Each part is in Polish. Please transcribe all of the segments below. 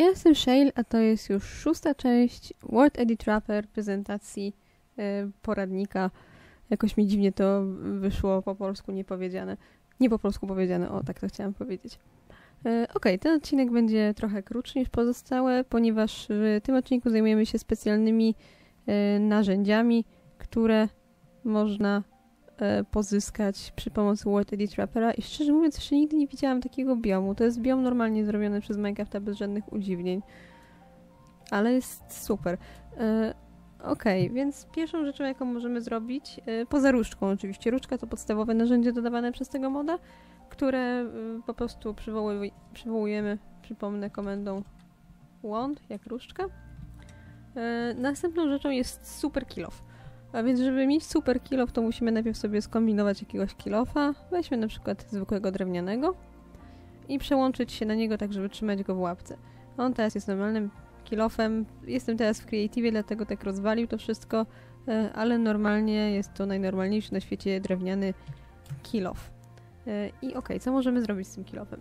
Jestem Shale, a to jest już szósta część Word Edit Wrapper prezentacji e, poradnika. Jakoś mi dziwnie to wyszło po polsku niepowiedziane. Nie po polsku powiedziane, o tak to chciałam powiedzieć. E, ok, ten odcinek będzie trochę krótszy niż pozostałe, ponieważ w tym odcinku zajmujemy się specjalnymi e, narzędziami, które można pozyskać przy pomocy Word Edit Wrappera i szczerze mówiąc jeszcze nigdy nie widziałam takiego biomu. To jest biom normalnie zrobiony przez Minecrafta bez żadnych udziwnień. Ale jest super. E, ok, więc pierwszą rzeczą jaką możemy zrobić, e, poza różdżką oczywiście, różdżka to podstawowe narzędzie dodawane przez tego moda, które e, po prostu przywołuj, przywołujemy, przypomnę, komendą wand, jak różdżka. E, następną rzeczą jest super kill off. A więc, żeby mieć super kilof, to musimy najpierw sobie skombinować jakiegoś kilofa. Weźmy na przykład zwykłego drewnianego i przełączyć się na niego tak, żeby trzymać go w łapce. On teraz jest normalnym kilofem. Jestem teraz w Creative, dlatego tak rozwalił to wszystko, e, ale normalnie jest to najnormalniejszy na świecie drewniany kilof. E, I ok, co możemy zrobić z tym kilofem?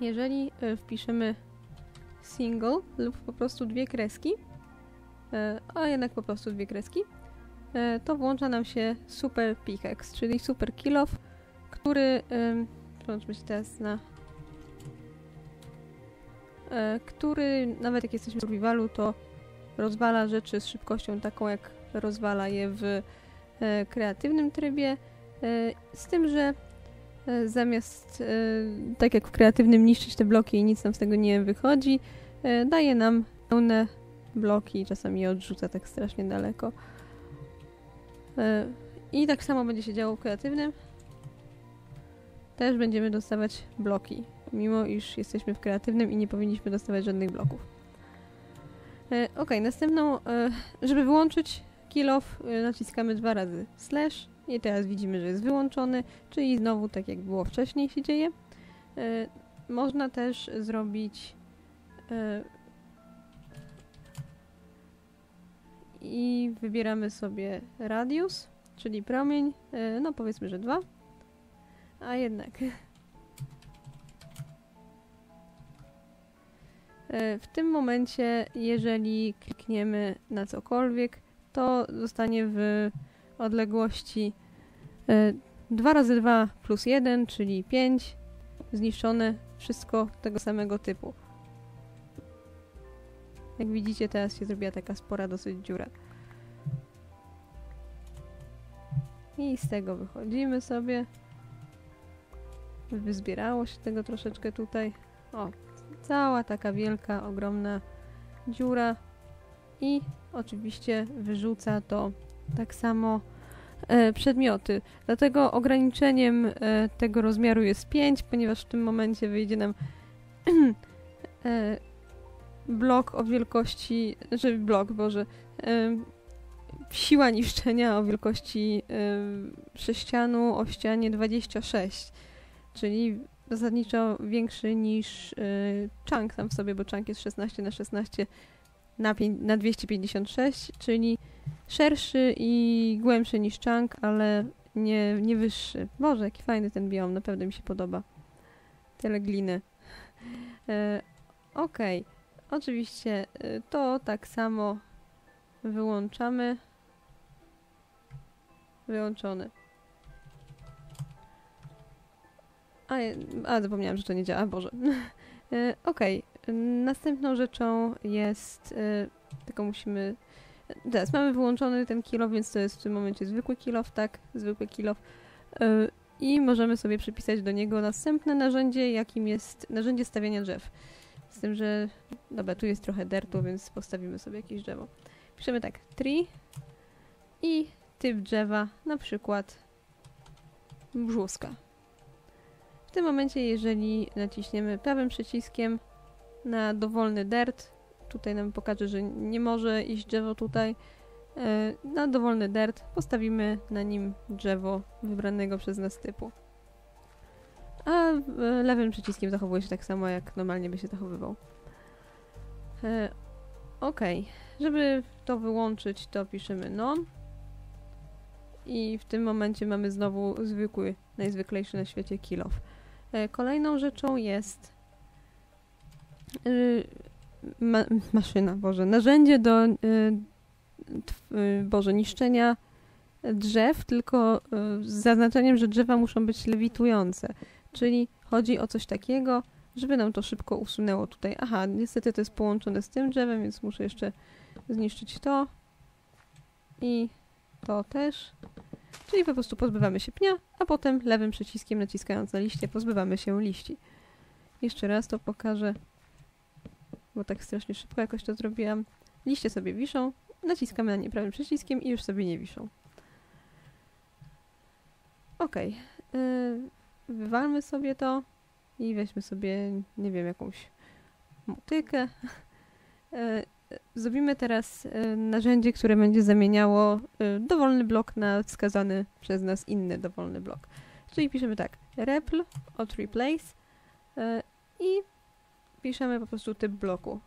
Jeżeli e, wpiszemy single lub po prostu dwie kreski, a jednak po prostu dwie kreski, to włącza nam się Super Pickaxe, czyli Super Kill Off, który, przełączmy się teraz na e, który nawet jak jesteśmy w survivalu, to rozwala rzeczy z szybkością taką, jak rozwala je w e, kreatywnym trybie, z tym, że zamiast tak jak w kreatywnym niszczyć te bloki i nic nam z tego nie wychodzi, daje nam pełne bloki i czasami je odrzuca tak strasznie daleko. E, I tak samo będzie się działo w kreatywnym. Też będziemy dostawać bloki, mimo iż jesteśmy w kreatywnym i nie powinniśmy dostawać żadnych bloków. E, ok, następną, e, żeby wyłączyć kill off, naciskamy dwa razy slash i teraz widzimy, że jest wyłączony, czyli znowu tak jak było wcześniej się dzieje. Można też zrobić i wybieramy sobie radius, czyli promień, e, no powiedzmy, że 2. A jednak e, w tym momencie, jeżeli klikniemy na cokolwiek, to zostanie w odległości 2 e, razy 2 plus 1, czyli 5, zniszczone wszystko tego samego typu. Jak widzicie, teraz się zrobiła taka spora dosyć dziura. I z tego wychodzimy sobie. Wyzbierało się tego troszeczkę tutaj. O, cała taka wielka, ogromna dziura. I oczywiście wyrzuca to tak samo e, przedmioty. Dlatego ograniczeniem e, tego rozmiaru jest 5, ponieważ w tym momencie wyjdzie nam e, blok o wielkości, znaczy blok, Boże, siła niszczenia o wielkości sześcianu o ścianie 26, czyli zasadniczo większy niż y, chunk sam w sobie, bo chunk jest 16 na 16 na, na 256, czyli szerszy i głębszy niż chunk, ale nie, nie wyższy. Boże, jaki fajny ten biom, naprawdę mi się podoba. Tyle gliny. E, Okej. Okay. Oczywiście y, to tak samo wyłączamy. Wyłączony. A, a zapomniałam, że to nie działa. Boże. Y. Okay. Następną rzeczą jest... Y, tylko musimy... Teraz mamy wyłączony ten kilof, więc to jest w tym momencie zwykły kilof, tak? Zwykły kilof. I możemy sobie przypisać do niego następne narzędzie, jakim jest narzędzie stawiania drzew. Z tym, że dobra, tu jest trochę dertu, więc postawimy sobie jakieś drzewo. Piszemy tak, tree i typ drzewa, na przykład brzuska. W tym momencie, jeżeli naciśniemy prawym przyciskiem na dowolny dirt, tutaj nam pokaże, że nie może iść drzewo tutaj, e, na dowolny dirt postawimy na nim drzewo wybranego przez nas typu a lewym przyciskiem zachowuje się tak samo, jak normalnie by się zachowywał. E, ok, żeby to wyłączyć, to piszemy non. I w tym momencie mamy znowu zwykły, najzwyklejszy na świecie kill off. E, kolejną rzeczą jest y, ma, maszyna, Boże, narzędzie do y, y, Boże, niszczenia drzew, tylko z zaznaczeniem, że drzewa muszą być lewitujące. Czyli chodzi o coś takiego, żeby nam to szybko usunęło tutaj. Aha, niestety to jest połączone z tym drzewem, więc muszę jeszcze zniszczyć to i to też. Czyli po prostu pozbywamy się pnia, a potem lewym przyciskiem naciskając na liście pozbywamy się liści. Jeszcze raz to pokażę, bo tak strasznie szybko jakoś to zrobiłam. Liście sobie wiszą, naciskamy na nie prawym przyciskiem i już sobie nie wiszą. Ok, yy, wywalmy sobie to i weźmy sobie, nie wiem, jakąś motykę. Yy, Zrobimy teraz y, narzędzie, które będzie zamieniało y, dowolny blok na wskazany przez nas inny dowolny blok. Czyli piszemy tak, repl od replace i piszemy po prostu typ bloku.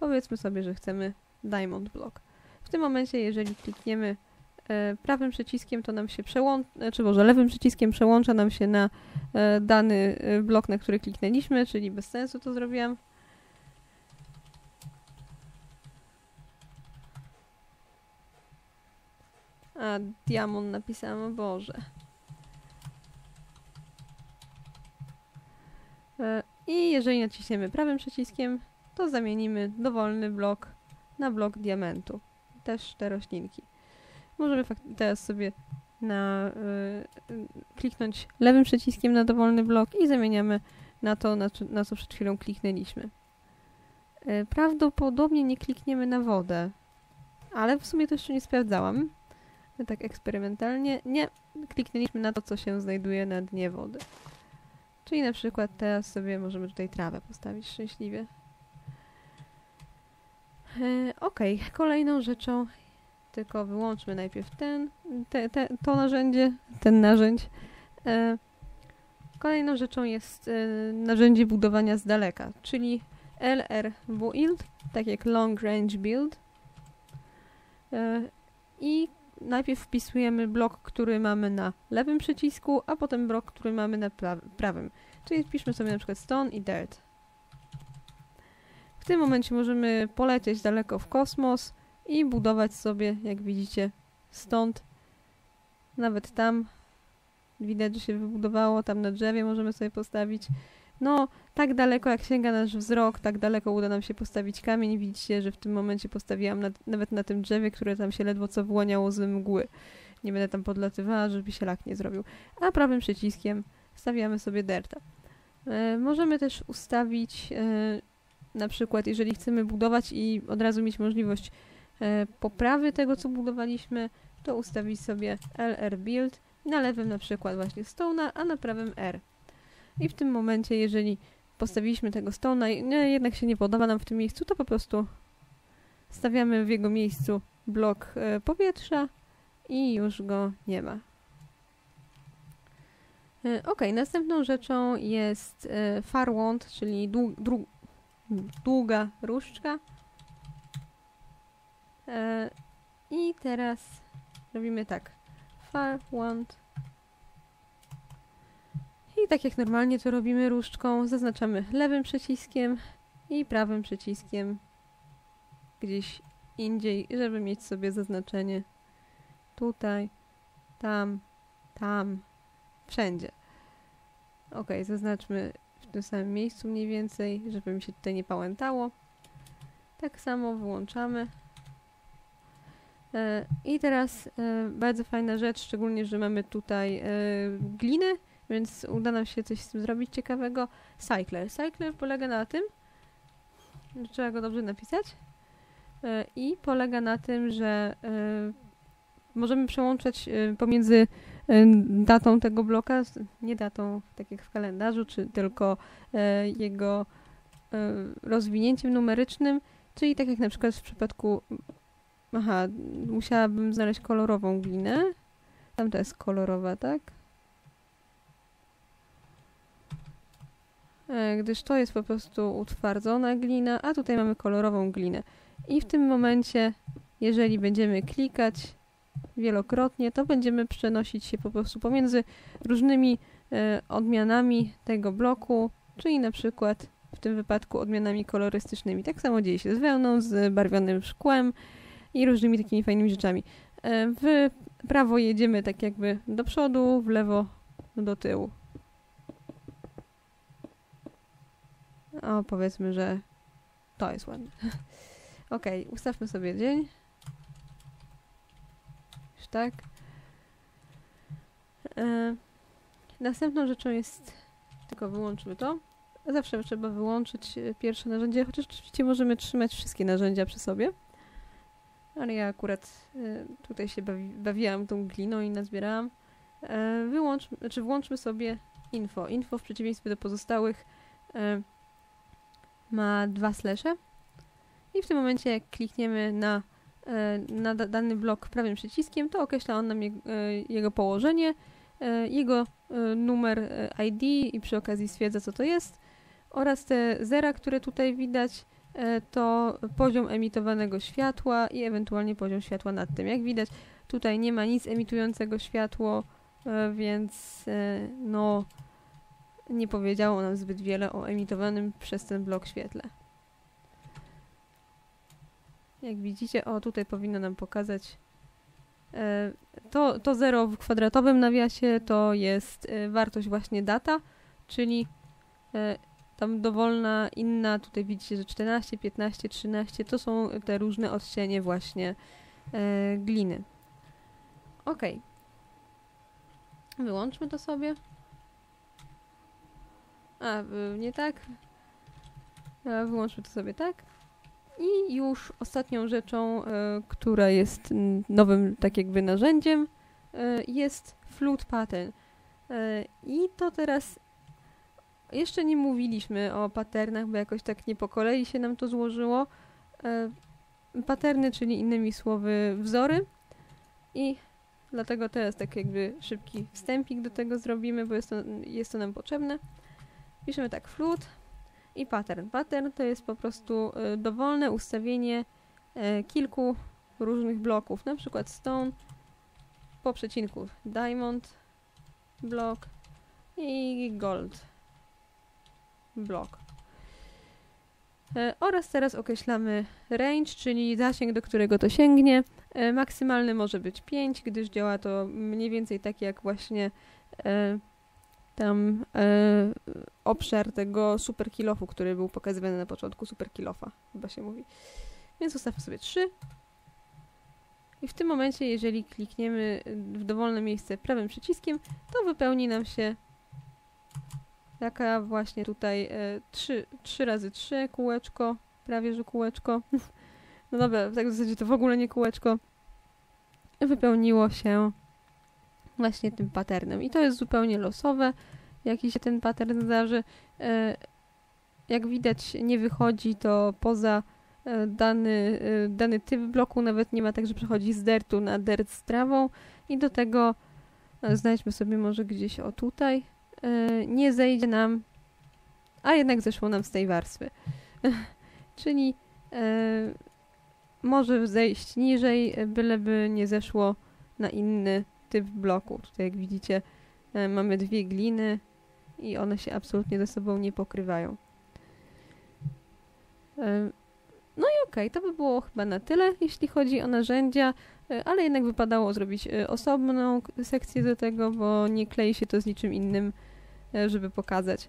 Powiedzmy sobie, że chcemy diamond block. W tym momencie, jeżeli klikniemy prawym przyciskiem, to nam się przełącza, czy może lewym przyciskiem przełącza nam się na dany blok, na który kliknęliśmy, czyli bez sensu to zrobiłam. A, diamond napisałam, Boże. E, I jeżeli naciśniemy prawym przyciskiem, to zamienimy dowolny blok na blok diamentu. Też te roślinki. Możemy teraz sobie na, y, kliknąć lewym przyciskiem na dowolny blok i zamieniamy na to, na, na co przed chwilą kliknęliśmy. Y, prawdopodobnie nie klikniemy na wodę, ale w sumie to jeszcze nie sprawdzałam tak eksperymentalnie, nie kliknęliśmy na to, co się znajduje na dnie wody. Czyli na przykład teraz sobie możemy tutaj trawę postawić szczęśliwie. E, ok, kolejną rzeczą, tylko wyłączmy najpierw ten, te, te, to narzędzie, ten narzędź. E, kolejną rzeczą jest e, narzędzie budowania z daleka, czyli LR Build, tak jak Long Range Build. E, I najpierw wpisujemy blok, który mamy na lewym przycisku, a potem blok, który mamy na prawym. Czyli wpiszmy sobie na przykład stone i dirt. W tym momencie możemy polecieć daleko w kosmos i budować sobie, jak widzicie, stąd, nawet tam, widać, że się wybudowało, tam na drzewie możemy sobie postawić no, tak daleko jak sięga nasz wzrok, tak daleko uda nam się postawić kamień. Widzicie, że w tym momencie postawiłam na, nawet na tym drzewie, które tam się ledwo co wyłaniało z mgły. Nie będę tam podlatywała, żeby się lak nie zrobił. A prawym przyciskiem stawiamy sobie derta. E, możemy też ustawić e, na przykład, jeżeli chcemy budować i od razu mieć możliwość poprawy tego, co budowaliśmy, to ustawić sobie LR Build. Na lewym na przykład właśnie Stone'a, a na prawym R. I w tym momencie, jeżeli postawiliśmy tego stona i nie, jednak się nie podoba nam w tym miejscu, to po prostu stawiamy w jego miejscu blok e, powietrza i już go nie ma. E, ok, następną rzeczą jest e, far wand, czyli długa różdżka. E, I teraz robimy tak. Far wand i tak jak normalnie to robimy różdżką, zaznaczamy lewym przyciskiem i prawym przyciskiem gdzieś indziej, żeby mieć sobie zaznaczenie tutaj, tam, tam, wszędzie. Ok, zaznaczmy w tym samym miejscu mniej więcej, żeby mi się tutaj nie pałętało. Tak samo wyłączamy. E, I teraz e, bardzo fajna rzecz, szczególnie, że mamy tutaj e, glinę, więc uda nam się coś z tym zrobić ciekawego. Cycler. Cycler polega na tym, trzeba go dobrze napisać i polega na tym, że możemy przełączać pomiędzy datą tego bloka, nie datą tak jak w kalendarzu, czy tylko jego rozwinięciem numerycznym, czyli tak jak na przykład w przypadku aha, musiałabym znaleźć kolorową glinę. Tam to jest kolorowa, tak? E, gdyż to jest po prostu utwardzona glina, a tutaj mamy kolorową glinę. I w tym momencie, jeżeli będziemy klikać wielokrotnie, to będziemy przenosić się po prostu pomiędzy różnymi e, odmianami tego bloku, czyli na przykład w tym wypadku odmianami kolorystycznymi. Tak samo dzieje się z wełną, z barwionym szkłem i różnymi takimi fajnymi rzeczami. E, w prawo jedziemy tak jakby do przodu, w lewo do tyłu. O, powiedzmy, że to jest ładne. ok, ustawmy sobie dzień. Już tak. E, następną rzeczą jest, tylko wyłączmy to. Zawsze trzeba wyłączyć e, pierwsze narzędzie, chociaż oczywiście możemy trzymać wszystkie narzędzia przy sobie. Ale ja akurat e, tutaj się bawi, bawiłam tą gliną i nazbierałam. E, wyłącz, znaczy włączmy sobie info. Info w przeciwieństwie do pozostałych e, ma dwa slesze i w tym momencie jak klikniemy na, e, na dany blok prawym przyciskiem, to określa on nam jego, położenie, jego numer ID i przy okazji stwierdza co to jest oraz te zera, które tutaj widać to poziom emitowanego światła i ewentualnie poziom światła nad tym. Jak widać tutaj nie ma nic emitującego światło, więc no nie powiedziało nam zbyt wiele o emitowanym przez ten blok świetle. Jak widzicie, o tutaj powinno nam pokazać e, to, to zero w kwadratowym nawiasie to jest e, wartość właśnie data, czyli e, tam dowolna inna, tutaj widzicie, że 14, 15, 13 to są te różne odcienie właśnie gliny. Ok. Wyłączmy to sobie. A, nie tak. Wyłączmy to sobie tak. I już ostatnią rzeczą, e, która jest nowym tak jakby narzędziem, e, jest flute pattern. E, I to teraz jeszcze nie mówiliśmy o patternach, bo jakoś tak nie po kolei się nam to złożyło. Paterny, czyli innymi słowy wzory. I dlatego teraz tak jakby szybki wstępik do tego zrobimy, bo jest to, jest to nam potrzebne. Piszemy tak flute i pattern. Pattern to jest po prostu y, dowolne ustawienie y, kilku różnych bloków, na przykład stone po przecinku diamond block i gold block. Y, oraz teraz określamy range, czyli zasięg, do którego to sięgnie. Maksymalny może być 5, gdyż działa to mniej więcej tak jak właśnie tam e, obszar tego super kilofu, który był pokazywany na początku, super kilofa chyba się mówi. Więc ustawmy sobie 3. I w tym momencie, jeżeli klikniemy w dowolne miejsce prawym przyciskiem, to wypełni nam się taka właśnie tutaj e, 3, 3 razy 3 kółeczko, prawie że kółeczko. No dobra, w zasadzie to w ogóle nie kółeczko. Wypełniło się właśnie tym patternem. I to jest zupełnie losowe, jaki się ten pattern zdarzy. E, jak widać, nie wychodzi to poza e, dany, dany typ bloku, nawet nie ma tak, że przechodzi z dertu na dert z trawą i do tego znajdźmy sobie może gdzieś o tutaj. Nie zejdzie nam, a jednak zeszło nam z tej warstwy. Czyli może zejść niżej, byleby nie zeszło na inny typ bloku. Tutaj jak widzicie e, mamy dwie gliny i one się absolutnie ze sobą nie pokrywają. No i okej, okay, to by było chyba na tyle, jeśli chodzi o narzędzia, ale jednak wypadało zrobić osobną sekcję do tego, bo nie klei się to z niczym innym, żeby pokazać.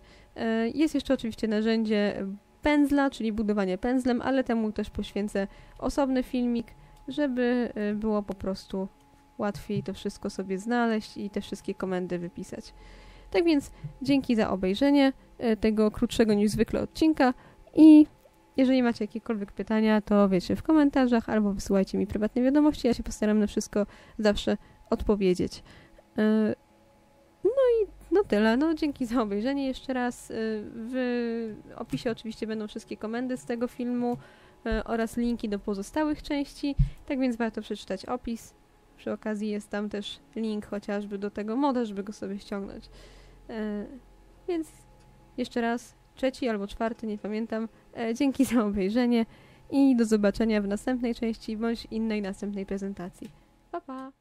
Jest jeszcze oczywiście narzędzie pędzla, czyli budowanie pędzlem, ale temu też poświęcę osobny filmik, żeby było po prostu łatwiej to wszystko sobie znaleźć i te wszystkie komendy wypisać. Tak więc dzięki za obejrzenie e, tego krótszego niż zwykle odcinka i jeżeli macie jakiekolwiek pytania, to wiecie w komentarzach albo wysyłajcie mi prywatne wiadomości, ja się postaram na wszystko zawsze odpowiedzieć. Tyle. No dzięki za obejrzenie jeszcze raz. E, w opisie oczywiście będą wszystkie komendy z tego filmu oraz linki do pozostałych części, tak więc warto przeczytać opis przy okazji jest tam też link chociażby do tego moda, żeby go sobie ściągnąć. E, więc jeszcze raz, trzeci albo czwarty, nie pamiętam. E, dzięki za obejrzenie i do zobaczenia w następnej części bądź innej następnej prezentacji. Pa, pa!